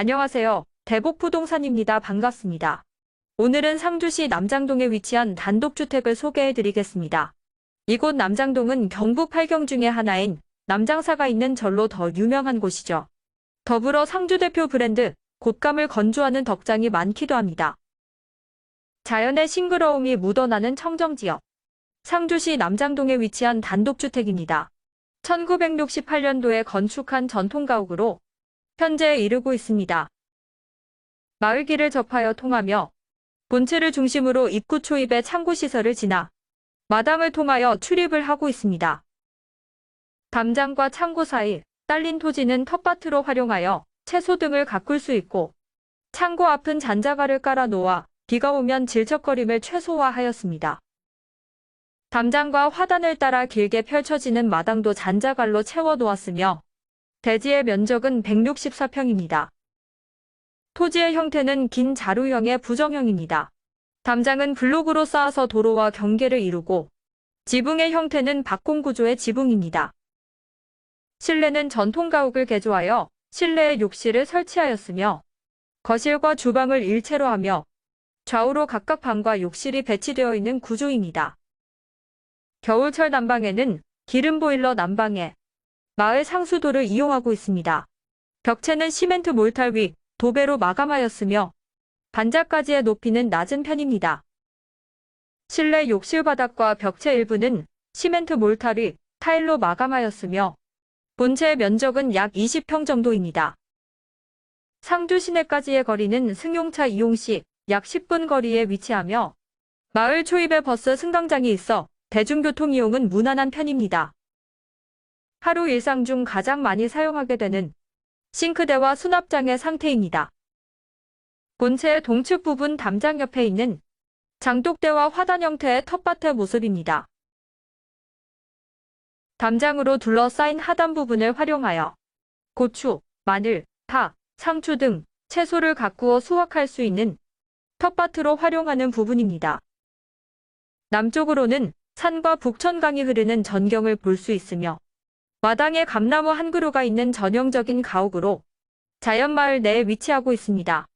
안녕하세요. 대복부동산입니다. 반갑습니다. 오늘은 상주시 남장동에 위치한 단독주택을 소개해 드리겠습니다. 이곳 남장동은 경북 8경 중의 하나인 남장사가 있는 절로 더 유명한 곳이죠. 더불어 상주 대표 브랜드 곶감을 건조하는 덕장이 많기도 합니다. 자연의 싱그러움이 묻어나는 청정지역. 상주시 남장동에 위치한 단독주택입니다. 1968년도에 건축한 전통가옥으로 현재에 이르고 있습니다. 마을길을 접하여 통하며 본체를 중심으로 입구 초입에 창고시설을 지나 마당을 통하여 출입을 하고 있습니다. 담장과 창고 사이 딸린 토지는 텃밭으로 활용하여 채소 등을 가꿀 수 있고 창고 앞은 잔자가를 깔아 놓아 비가 오면 질척거림을 최소화하였습니다. 담장과 화단을 따라 길게 펼쳐지는 마당도 잔자갈로 채워 놓았으며 대지의 면적은 164평입니다. 토지의 형태는 긴 자루형의 부정형입니다. 담장은 블록으로 쌓아서 도로와 경계를 이루고 지붕의 형태는 박공구조의 지붕입니다. 실내는 전통가옥을 개조하여 실내에 욕실을 설치하였으며 거실과 주방을 일체로 하며 좌우로 각각 방과 욕실이 배치되어 있는 구조입니다. 겨울철 난방에는 기름 보일러 난방에 마을 상수도를 이용하고 있습니다. 벽체는 시멘트 몰탈 위 도배로 마감하였으며 반자까지의 높이는 낮은 편입니다. 실내 욕실 바닥과 벽체 일부는 시멘트 몰탈 위 타일로 마감하였으며 본체의 면적은 약 20평 정도입니다. 상주 시내까지의 거리는 승용차 이용 시 약 10분 거리에 위치하며 마을 초입에 버스 승강장이 있어 대중교통 이용은 무난한 편입니다. 하루 일상 중 가장 많이 사용하게 되는 싱크대와 수납장의 상태입니다. 본체의 동측 부분 담장 옆에 있는 장독대와 화단 형태의 텃밭의 모습입니다. 담장으로 둘러싸인 하단 부분을 활용하여 고추, 마늘, 파, 상추 등 채소를 가꾸어 수확할 수 있는 텃밭으로 활용하는 부분입니다. 남쪽으로는 산과 북천강이 흐르는 전경을 볼 수 있으며 마당에 감나무 한 그루가 있는 전형적인 가옥으로 자연마을 내에 위치하고 있습니다.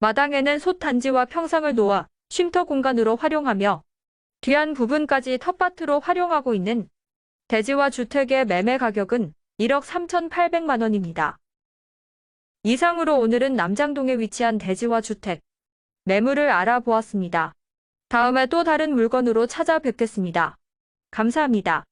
마당에는 솥단지와 평상을 놓아 쉼터 공간으로 활용하며 뒤안 부분까지 텃밭으로 활용하고 있는 대지와 주택의 매매 가격은 1억 3,800만 원입니다. 이상으로 오늘은 남장동에 위치한 대지와 주택, 매물을 알아보았습니다. 다음에 또 다른 물건으로 찾아뵙겠습니다. 감사합니다.